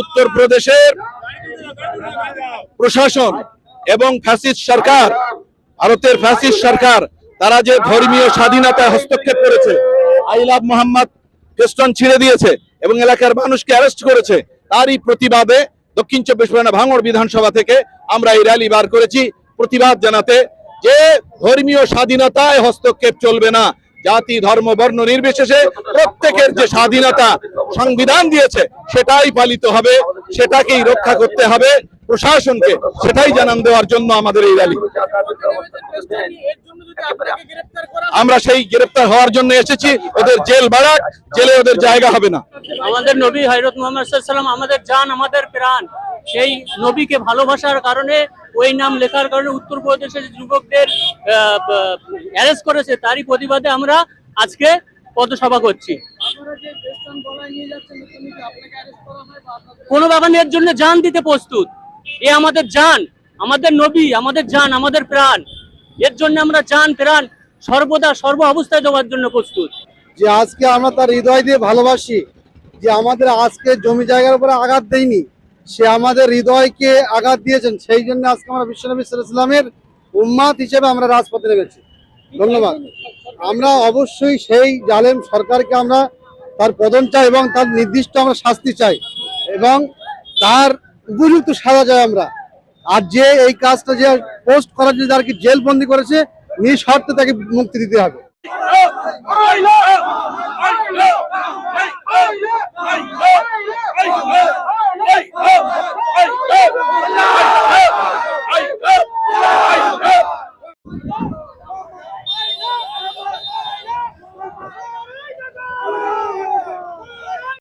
উত্তরপ্রদেশের প্রশাসন এবং ফ্যাসিস্ট সরকার, ভারতের ফ্যাসিস্ট সরকার, তারা যে ধর্মীয় স্বাধীনতায় হস্তক্ষেপ করেছে, আই লাভ মোহাম্মদ ফেস্টন ছিঁড়ে দিয়েছে এবং এলাকার মানুষকে অ্যারেস্ট করেছে, তারই প্রতিবাদে দক্ষিণ চব্বিশ পরগনা ভাঙড় বিধানসভা থেকে আমরা এই র্যালি বার করেছি। প্রতিবাদ জানাতে যে ধর্মীয় স্বাধীনতায় হস্তক্ষেপ চলবে না জাতি, ধর্ম, বর্ণ নির্বিশেষে প্রত্যেকের যে স্বাধীনতা সংবিধান দিয়েছে, সেটাই পালিত হবে, সেটাকেই রক্ষা করতে হবে প্রশাসনকে, সেটাই জানান দেওয়ার জন্য আমাদের এই র্যালি। আমরা সেই গ্রেপ্তার হওয়ার জন্য এসেছি, ওদের জেল বাড়াক, জেলে ওদের জায়গা হবে না। আমাদের নবী হজরত মোহাম্মদ আমাদের জান, আমাদের প্রাণ। সেই নবীকে ভালোবাসার কারণে, ওই নাম লেখার কারণে উত্তরপ্রদেশের যুবকদের অ্যারেস্ট করেছে, তারই প্রতিবাদে আমরা আজকে পদসভা করছি। কোনো ব্যাপার এর জন্য জান দিতে প্রস্তুত। এ আমাদের জান আমাদের নবী, আমাদের জান আমাদের প্রাণ। এর জন্য আমরা জান প্রাণ সর্বদা, সর্ব অবস্থায় দেওয়ার জন্য প্রস্তুত। যে আজকে আমরা তার হৃদয় দিয়ে ভালোবাসি, যে আমাদের আজকে জমি জায়গার উপরে আঘাত দেয়নি সে আমাদের হৃদয়কে আঘাত দিয়েছেন। সেই জন্য আজকে আমরা বিশ্বনবী ইসলামের উম্মাদ হিসেবে আমরা রাজপথে নেমেছি। ধন্যবাদ। আমরা অবশ্যই সেই জালেম সরকারকে আমরা তার পদন চাই এবং তার নির্দিষ্ট আমরা শাস্তি চাই এবং তার উপযুক্ত সাজা চাই আমরা। আর যে এই কাজটা যে পোস্ট করার জন্য যার কি জেল বন্দি করেছে, নিঃশর্তে তাকে মুক্তি দিতে হবে।